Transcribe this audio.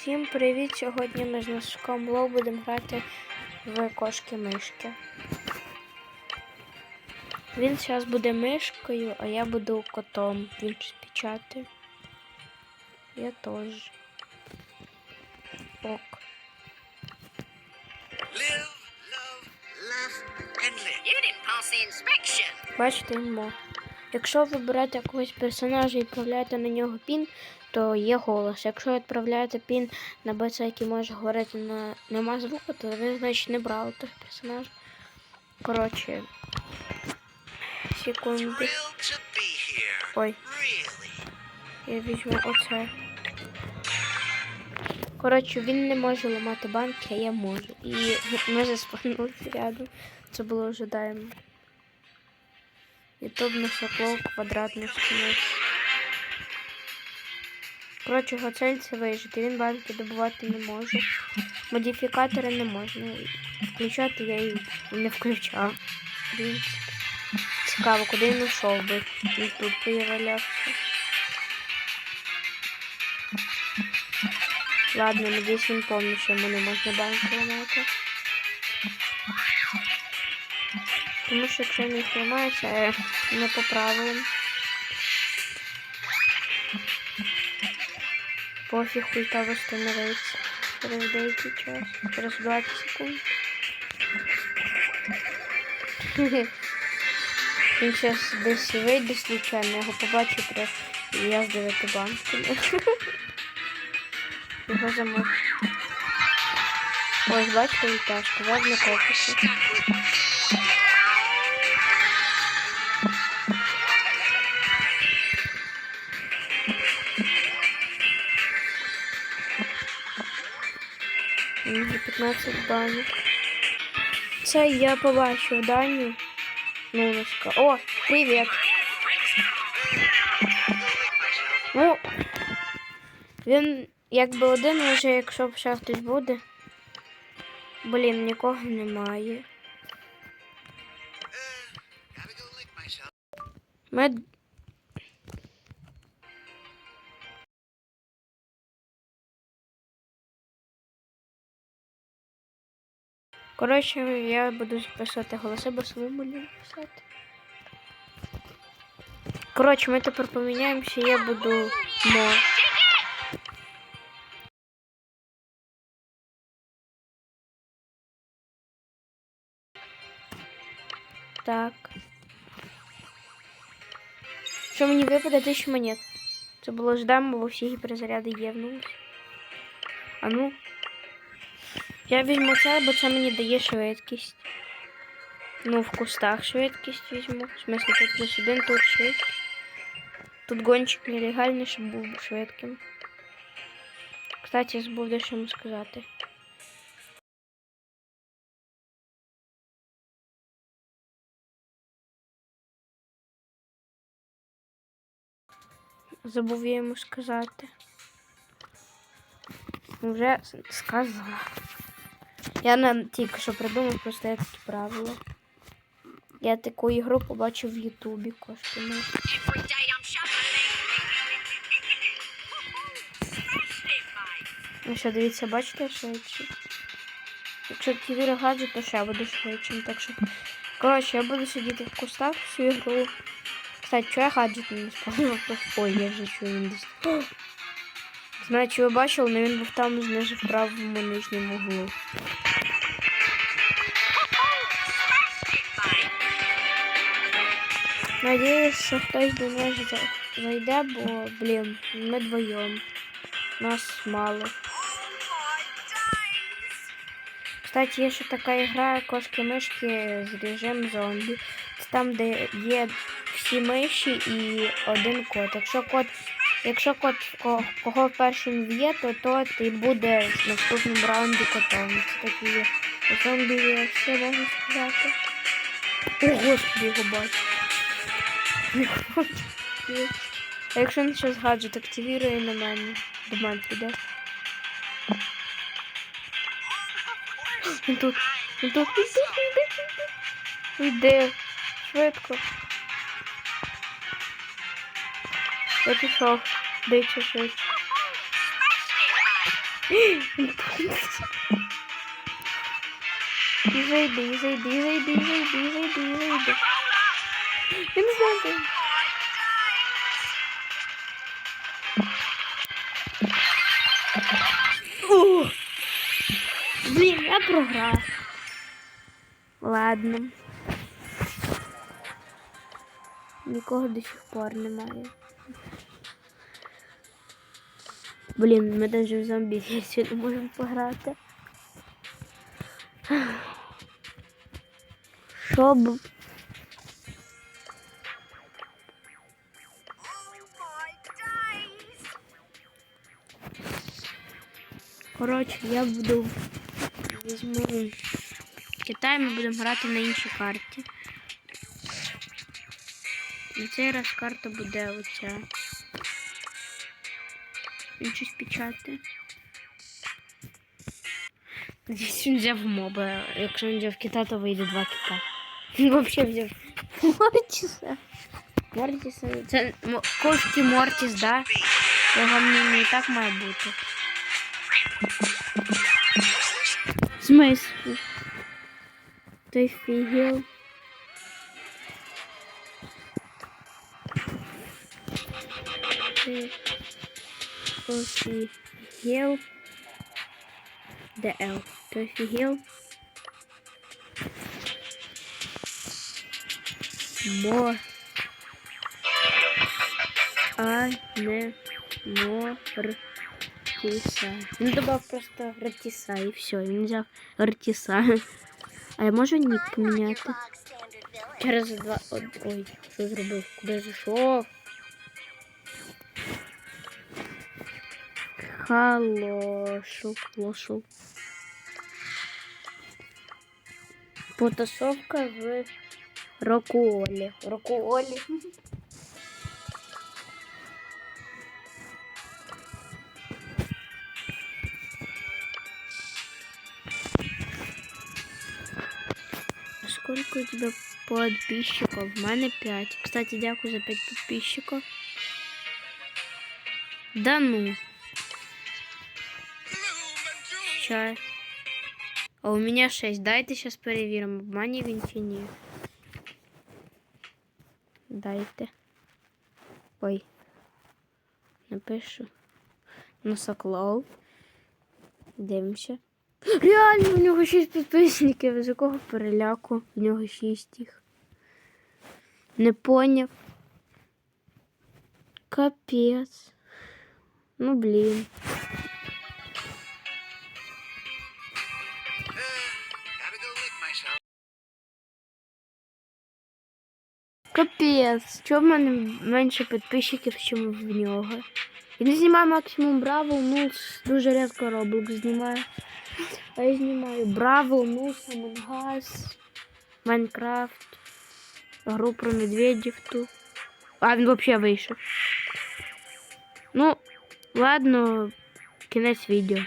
Всім привіт! Сьогодні ми з Насиком Лоу будемо грати в кошки-мишки. Він зараз буде мишкою, а я буду котом. Він печати. Я теж. Ок. Бачите, він мог. Якщо ви берете якогось персонажа і відправляєте на нього пін, то є голос. Якщо відправляєте пін на БЦ, який може говорити на нема звуку, то ви, значить, не брали тих персонажів. Коротше. Секунду. Ой, я візьму оце. Коротше, він не може ламати банки, а я можу. І ми заспавнилися рядом. Це було ожидаємо. Ютуб на соклов квадратний скинець. Коротше, його це вижити. Він банки добувати не може. Модифікатори не можна. Включати я їх не включав. В принципі. Цікаво, куди він ушов би. Він тут появлявся. Ладно, надіюсь, він помнить, що мене можна банки ламати. Тому що якщо він їх ламає, це не по правилам. Пофіг ульта восстановиться через деякий час. Через 20 секунд. Він зараз десь вийде случайно, його побачу при і я з 9 банками. Його замок. Ось, бачите, ульта, сказав не 15 банок. Це я побачив Даню. Нулочка. О, привіт. Ну, він якби один може, якщо ще хтось буде. Блін, нікого немає. Ми... Коротше, я буду записувати голоси, бо самому буду писати. Коротше, ми тепер поміняємося, я буду мо. Так. Що мені випаде тисячу монет? Це було ждамо, бо всі гіперзаряди євнулись. А ну. Я візьму це, бо це мені дає швидкість. Ну, в кустах швидкість візьму. В смысле, тут плюс один, тут швидкість. Тут гонщик нелегальний, щоб був швидким. Кстати, забув дещо йому сказати. Забув я йому сказати. Вже с- сказав. Я не тільки що придумав, просто є такі правила. Я таку ігру побачив в Ютубі кошти. Ну, що, дивіться, бачите швидше? Якщо активірую гаджет, то ще я буду швидшим. Так що, коротше, я буду сидіти в кустах всю ігру. Кстати, чого я гаджет не спавнив? Ой, я вже чую він десь. Знаю, ви бачили, але він був там знизу в правому нижньому углу. Надіюсь, що хтось до нас зайде, бо, блін, ми двоєм. Нас мало. Кстати, є ще така ігра кошки-мишки з режим зомбі. Це там, де є всі миші і один кот. Якщо кот, якщо кот ко- кого першим в'є, то той і буде в наступному раунді котом. Це такі зомбі є, все можна сказати. О, господи, його бачу. А якщо він зараз гаджет активірує на мене, до мене піде. Він тут, він тут, він тут, він тут, він тут. Йде. Швидко. Я пішов. Дивіться швидше. І зайди, і зайди, і зайди, і зайди, і зайди, і зайди. Я не знаю. де. Блін, я програв. Ладно. Нікого до сих пор немає. Блін, ми навіть в зомбі версію не можемо пограти. Щоб! Коротше, я буду візьму Китай, ми будемо грати на іншій карті. І цей раз карта буде оця. Він щось печати. Надіюсь, він взяв моба. Якщо він взяв кита, то вийде два кита. Він взагалі взяв Мортіса. Мортіса. Це м- кошки Мортіс, да? Його мені і так має бути. В смысле? Ты офигел? Ты офигел? ДЛ. Ты офигел? Мо. А не мор. Ратиса. Ну, добавь просто Ратиса и все. Він взяв Ратиса. А я можу нік поміняти? Через два. Ой, ой, що зробив? Куди я зайшов? Халошу, лошу. Потасовка в Рокуолі. Рокуолі. Сколько у тебя подписчиков? В мене 5. Кстати, дякую за 5 подписчиков. Да ну. Ща. А у меня 6. Дайте сейчас перевіримо, обманів він чи ні. Дайте. Ой. Напишу. Носоклов. Дивимося. Реально, в нього 6 підписників. З якого переляку? В нього 6 їх. Не поняв. Капець. Ну, блін. Капець. Чого в мене менше підписчиків, ніж в нього? Він знімає максимум Браво, ну дуже рідко Roblox знімає. А я знімаю Браво, Нус, Амонгас, Майнкрафт, гру про медведів ту. А він взагалі вийшов. Ну, ладно, кінець відео.